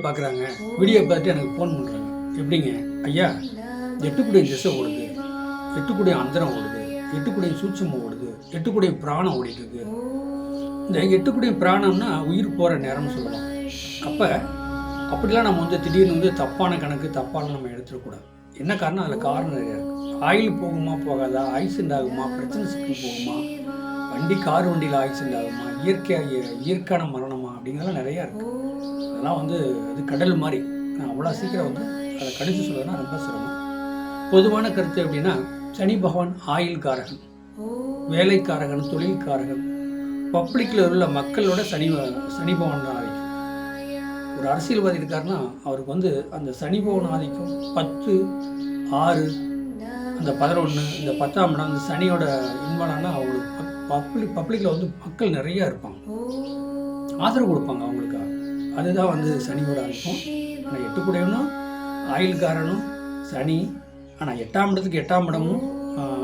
பார்க்குறாங்க. வீடியோ பார்த்துட்டு எனக்கு ஃபோன் பண்ணுறாங்க எப்படிங்க? ஐயா எட்டுக்குடைய திசை ஓடுது. எட்டுக்குடைய அந்தரம் ஓடுது. எட்டுக்குடைய சூட்சமம் ஓடுது. எட்டுக்குடைய பிராணம் ஓடிட்டு இருக்கு இந்த எட்டுக்குடைய பிராணம்னா உயிர் போகிற நேரம்னு சொல்லலாம் அப்போ அப்படிலாம் நம்ம வந்து திடீர்னு வந்து தப்பான கணக்கு தப்பான நம்ம எடுத்துடக்கூடாது. என்ன காரணம்? அதில் காரணம் நிறையா இருக்குது ஆயில் போகுமா போகாதா? ஆக்சிடென்ட் ஆகுமா பிரச்சனை சிக்கல் போகுமா? வண்டி கார் வண்டியில் ஆக்சிடென்ட் ஆகுமா இயற்கையாக இயற்கையான மரணமா? அப்படிங்கிறதெல்லாம் நிறையா இருக்குது அதெல்லாம் வந்து இது கடல் மாதிரி. நான் அவ்வளோ சீக்கிரம் வந்து அதை கணித்து சொல்லுறதுனா ரொம்ப சிரமம். பொதுவான கருத்து அப்படின்னா சனி பகவான் ஆயில் காரகன் வேலைக்காரகன் தொழில்காரகன் பப்ளிக்கில் உள்ள மக்களோட சனி சனி பகவான் ஆதிக்கும். ஆதிக்கம் ஒரு அரசியல்வாதி இருக்காருன்னா அவருக்கு வந்து அந்த சனி பகவான் ஆதிக்கம் பத்து ஆறு அந்த பதினொன்று இந்த பத்தாம் இடம் அந்த சனியோட இன்வாலானா அவங்களுக்கு பப்ளிக் பப்ளிக்கில் வந்து மக்கள் நிறையா இருப்பாங்க. ஆதரவு கொடுப்பாங்க அவங்களுக்காக அதுதான் வந்து சனியோட அர்த்தம். ஆனால் எட்டுக்குடையவனும் ஆயில்காரனும் சனி. ஆனால் எட்டாம் இடத்துக்கு எட்டாம் இடமும்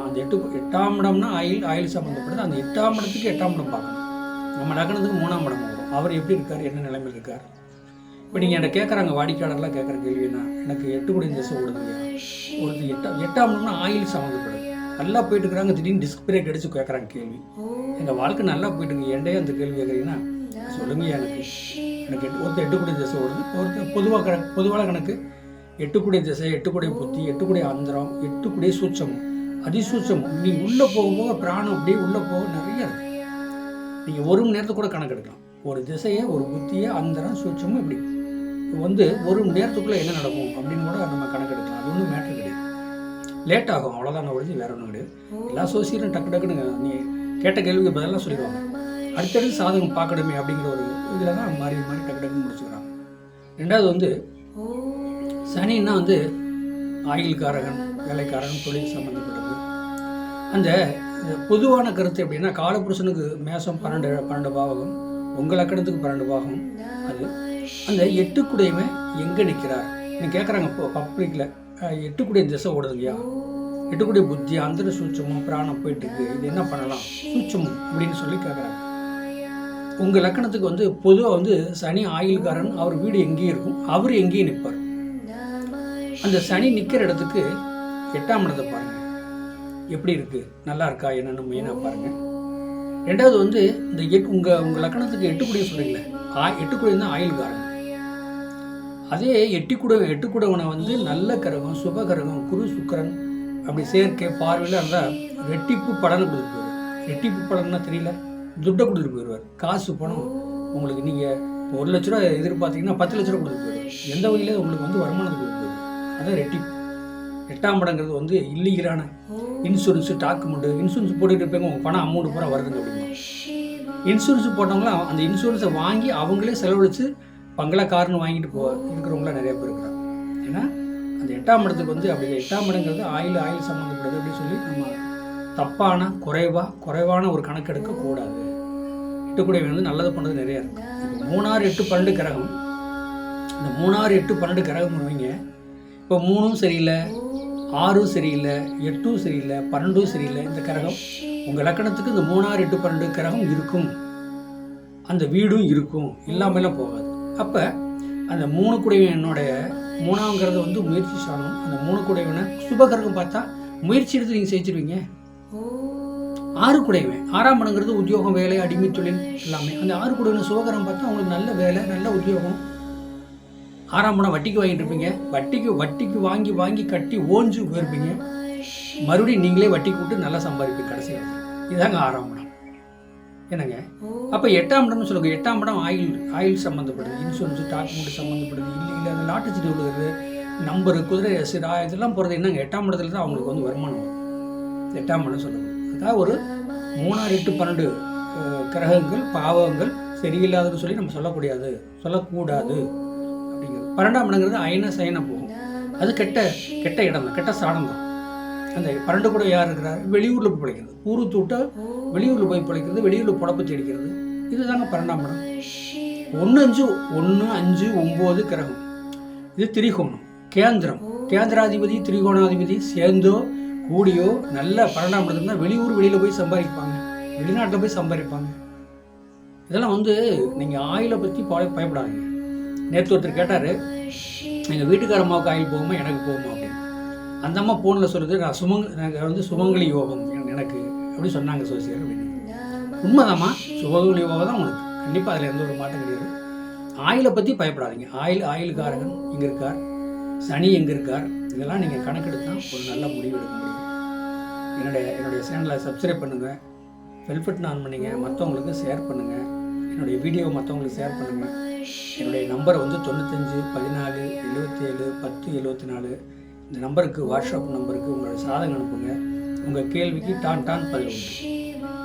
அந்த எட்டு எட்டாம் இடம்னா ஆயில் ஆயில் சம்மந்தப்பட்டது அந்த எட்டாம் இடத்துக்கு எட்டாம் இடம் பார்க்கணும். நம்ம லக்னத்துக்கு மூணாம் இடம் வரும் அவர் எப்படி இருக்கார்? என்ன நிலைமையில் இருக்கார்? இப்போ நீங்கள் என்கிட்ட கேட்குறாங்க வாடிக்கையாளர்லாம் கேட்குற கேள்வி என்ன? எனக்கு எட்டு கோடி திசை ஓடுது ஒரு எட்டாம் எட்டாம் இடம்னா ஆயில் சம்மந்தப்படுது நல்லா போயிட்டு இருக்கிறாங்க திடீர்னு டிஸ்க் பிரேக் அடித்து கேட்குறாங்க கேள்வி. எங்கள் வாழ்க்கை நல்லா போயிட்டுருங்க என்டையே ஏன்டே அந்த கேள்வி கேட்குறீங்கன்னா சொல்லுங்க எனக்கு எனக்கு எட்டு ஒருத்தர் எட்டு கோடி திசை ஓடுது. ஒருத்தர் பொதுவாக கணக்கு பொதுவான கணக்கு எட்டு கோடி திசை எட்டு கோடி புத்தி எட்டு கோடி அந்தரம் எட்டு கோடி சூட்சமம் அதிசூட்சமம் நீ உள்ளே போகும்போது பிராணம் அப்படியே உள்ளே போக நிறைய இருக்கு. நீங்கள் ஒரு மணி நேரத்துக்கு கூட கணக்கு எடுக்கலாம். ஒரு திசையை ஒரு புத்தியை அந்தரம் சூட்சமும் இப்படி. இப்போ வந்து ஒரு மணி நேரத்துக்குள்ளே என்ன நடக்கும் அப்படின்னு கூட நம்ம கணக்கு எடுக்கலாம். அது ஒன்றும் மேட்ரு கிடையாது. லேட் ஆகும். அவ்வளோதான் ஒழிஞ்சு வேற ஒன்றும் கிடையாது. எல்லா சோசியலும் டக்கு டக்குன்னு நீ கேட்ட கேள்விக்கு பதிலாக சொல்லிடுவாங்க. அடுத்தடுத்து சாதகம் பார்க்கணுமே அப்படிங்கிற ஒரு இதில் தான் மாறி மாறி டக்கு டக்குன்னு முடிச்சுக்கிறாங்க. ரெண்டாவது வந்து சனின்னா வந்து ஆயில்காரகன் வேலைக்காரன் தொழில் சம்மந்தப்பட்டது அந்த பொதுவான கருத்து எப்படின்னா காலபுருஷனுக்கு மேசம் பன்னெண்டு பன்னெண்டு பாவகம் உங்கள் லக்கணத்துக்கு பன்னெண்டு பாகம் அது. அந்த எட்டுக்குடையமை எங்கே நிற்கிறார் நீ கேட்குறாங்க இப்போ பப்ளிக்கில் எட்டுக்குடைய திசை ஓடுது இல்லையா? எட்டுக்குடைய புத்தி அந்தர சூட்சமும் பிராணம் போயிட்டு இருக்கு இது என்ன பண்ணலாம்? சூட்சமும் அப்படின்னு சொல்லி கேட்குறாங்க உங்கள் லக்கணத்துக்கு வந்து பொதுவாக வந்து சனி ஆயுள்காரன் அவர் வீடு எங்கேயும் இருக்கும். அவர் எங்கேயும் நிற்பார் அந்த சனி நிற்கிற இடத்துக்கு எட்டாம் இடத்தை பாருங்கள் எப்படி இருக்குது நல்லா இருக்கா? என்னென்னு மெயினாக பாருங்கள் ரெண்டாவது வந்து இந்த எட் உங்கள் உங்கள் லக்கணத்துக்கு எட்டுக்குடிய சொல்கிறீங்களே ஆ எட்டுக்குடிய தான் ஆயுள்காரன். அதே எட்டிக்குட எட்டுக்குடவனை வந்து நல்ல கரகம் சுப கரகம் குரு சுக்கரன் அப்படி சேர்க்கை பார்வையில் இருந்தால் ரெட்டிப்பு பலனை கொடுத்துட்டு ரெட்டிப்பு பலன்னா தெரியல. துட்டை கொடுத்துட்டு போயிடுவார். காசு பணம். உங்களுக்கு நீங்கள் ஒரு லட்ச ரூபா எதிர்பார்த்தீங்கன்னா பத்து லட்ச ரூபா கொடுத்துட்டு போயிடுவார். எந்த வகையில் உங்களுக்கு வந்து வருமானத்தை கொடுத்து போயிடுவார். அதான் ரெட்டிப்பு எட்டாம் படங்கிறது வந்து இல்லீகலான இன்சூரன்ஸு டாக்குமெண்ட்டு இன்சூரன்ஸ் போட்டுட்டு இருப்பீங்க உங்கள் பணம் அமௌண்ட் பூரா வருதுங்க அப்படிமா. இன்சூரன்ஸ் போட்டவங்களாம் அந்த இன்சூரன்ஸை வாங்கி அவங்களே செலவழித்து பங்களா கார்னு வாங்கிட்டு போ இருக்கிறவங்களாம் நிறைய பேர் இருக்கிறாங்க. ஏன்னா அந்த எட்டாம் இடத்துக்கு வந்து அப்படி எட்டாம் இடங்கிறது ஆயில் ஆயில் சம்மந்தப்பட்டது அப்படின்னு சொல்லி நம்ம தப்பான குறைவா குறைவான ஒரு கணக்கு எடுக்கக்கூடாது எட்டுக்குடைய வந்து நல்லது பண்ணது நிறையா இருக்கு. மூணாறு எட்டு பன்னெண்டு கிரகம். இந்த மூணாறு எட்டு பன்னெண்டு கிரகம் வருவீங்க இப்போ மூணும் சரியில்லை ஆறும் சரியில்லை எட்டும் சரியில்லை பன்னெண்டும் சரியில்லை. இந்த கிரகம் உங்கள் லக்கணத்துக்கு இந்த மூணாறு எட்டு பன்னெண்டு கிரகம் இருக்கும். அந்த வீடும் இருக்கும். இல்லாமலாம் போகாது. அப்போ அந்த மூணு குடைவனுடைய மூணாங்கிறது வந்து முயற்சி சாணம் அந்த மூணு குடைவனை சுபகிரகம் பார்த்தா முயற்சி எடுத்து நீங்கள் செஞ்சிருவீங்க. ஆறு குடைவன் ஆறாம் இடங்கிறது உத்தியோகம் வேலை அடிமை தொழில் எல்லாமே. அந்த ஆறு குடைவனை சுபகரம் பார்த்தா அவங்களுக்கு நல்ல வேலை நல்ல உத்தியோகம். ஆறாம் பணம் வட்டிக்கு வாங்கிட்டு இருப்பீங்க. வட்டிக்கு வட்டிக்கு வாங்கி வாங்கி கட்டி ஓஞ்சு போயிருப்பீங்க. மறுபடியும் நீங்களே வட்டிக்கு விட்டு நல்லா சம்பாதிப்பீங்க கடைசியில் இதாங்க ஆறாம் படம் என்னங்க அப்போ எட்டாம் இடம்னு சொல்லுங்க. எட்டாம் படம் ஆயில் ஆயில் சம்மந்தப்படுது இன்சூரன்ஸ் டாக்குமெண்ட் சம்மந்தப்படுது இல்லை இல்லை அந்த லாட்டு சீட்டு விழுகிறது நம்பரு குதிரை சிரா இதெல்லாம் போகிறது என்னங்க? எட்டாம் இடத்துல தான் அவங்களுக்கு வந்து வருமானம் வரும். எட்டாம் இடம் சொல்லுங்க. அதாவது ஒரு மூணாறு எட்டு பன்னெண்டு கிரகங்கள் பாவங்கள் சரியில்லாதுன்னு சொல்லி நம்ம சொல்லக்கூடாது. சொல்லக்கூடாது. அப்படிங்கிறது. பன்னெண்டாம் இடங்கிறது அயன சயன போகும். அது கெட்ட கெட்ட இடம் தான் கெட்ட சாடம் தான். அந்த பன்னெண்டு கூட யார் இருக்கிறார்? வெளியூரில் போய் பிழைக்கிறது. ஊரு தூட்ட வெளியூரில் போய் பிழைக்கிறது வெளியூரில் புடப்பு தேடிக்கிறது. இதுதாங்க பன்னெண்டாம் இடம். ஒன்று அஞ்சு ஒன்று அஞ்சு ஒம்பது கிரகம். இது திரிகோணம். கேந்திரம். கேந்திராதிபதி திரிகோணாதிபதி சேர்ந்தோ கூடியோ நல்ல பன்னெண்டாம் இடத்துல தான் வெளியூர் வெளியில் போய் சம்பாதிப்பாங்க. வெளிநாட்டில் போய் சம்பாதிப்பாங்க. இதெல்லாம் வந்து நீங்கள் ஆயிலை பற்றி பய பயப்படாதீங்க. நேற்று ஒருத்தர் கேட்டார் எங்கள் வீட்டுக்கார அம்மாவுக்கு ஆயில் போகுமா எனக்கு போகுமா? அப்படின்னு. அந்த அம்மா ஃபோனில் சொல்கிறது நான் சுமங் எனக்கு வந்து சுமங்கலி யோகம் எனக்கு- அப்படி சொன்னாங்க சோசியர் அப்படின்னு உண்மைதாம்மா சுமங்கலி யோகம் தான் உனக்கு கண்டிப்பாக அதில் எந்த ஒரு மாற்றம் கிடையாது. ஆயிலை பற்றி பயப்படாதீங்க. ஆயில் ஆயில்காரகன் இங்கே இருக்கார். சனி எங்கே இருக்கார் இதெல்லாம் நீங்கள் கணக்கெடுத்து ஒரு நல்ல முடிவு எடுக்க முடியும். என்னுடைய என்னுடைய சேனலை சப்ஸ்கிரைப் பண்ணுங்கள் பெல்பட்டன் ஆன் பண்ணிங்க மற்றவங்களுக்கு ஷேர் பண்ணுங்கள் என்னுடைய வீடியோ மற்றவங்களுக்கு ஷேர் பண்ணுங்கள் என்னுடைய நம்பர் வந்து தொண்ணூத்தஞ்சு பதினாலு எழுபத்தி ஏழு பத்து எழுபத்தி நாலு இந்த நம்பருக்கு வாட்ஸ்அப் நம்பருக்கு உங்களோட சாதகம் அனுப்புங்க. உங்கள் கேள்விக்கு டான் டான் பதில் உண்டு.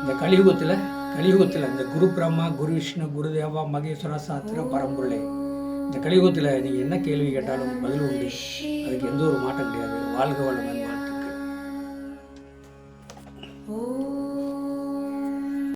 இந்த கலியுகத்தில் கலியுகத்தில் இந்த குரு பிரம்மா குரு விஷ்ணு குரு தேவா மகேஸ்வரா சாத்திர பரம்பொருளே. இந்த கலியுகத்தில் நீங்கள் என்ன கேள்வி கேட்டாலும் பதில் உண்டு. அதுக்கு எந்த ஒரு மாற்றம் கிடையாது. வாழ்க வளம்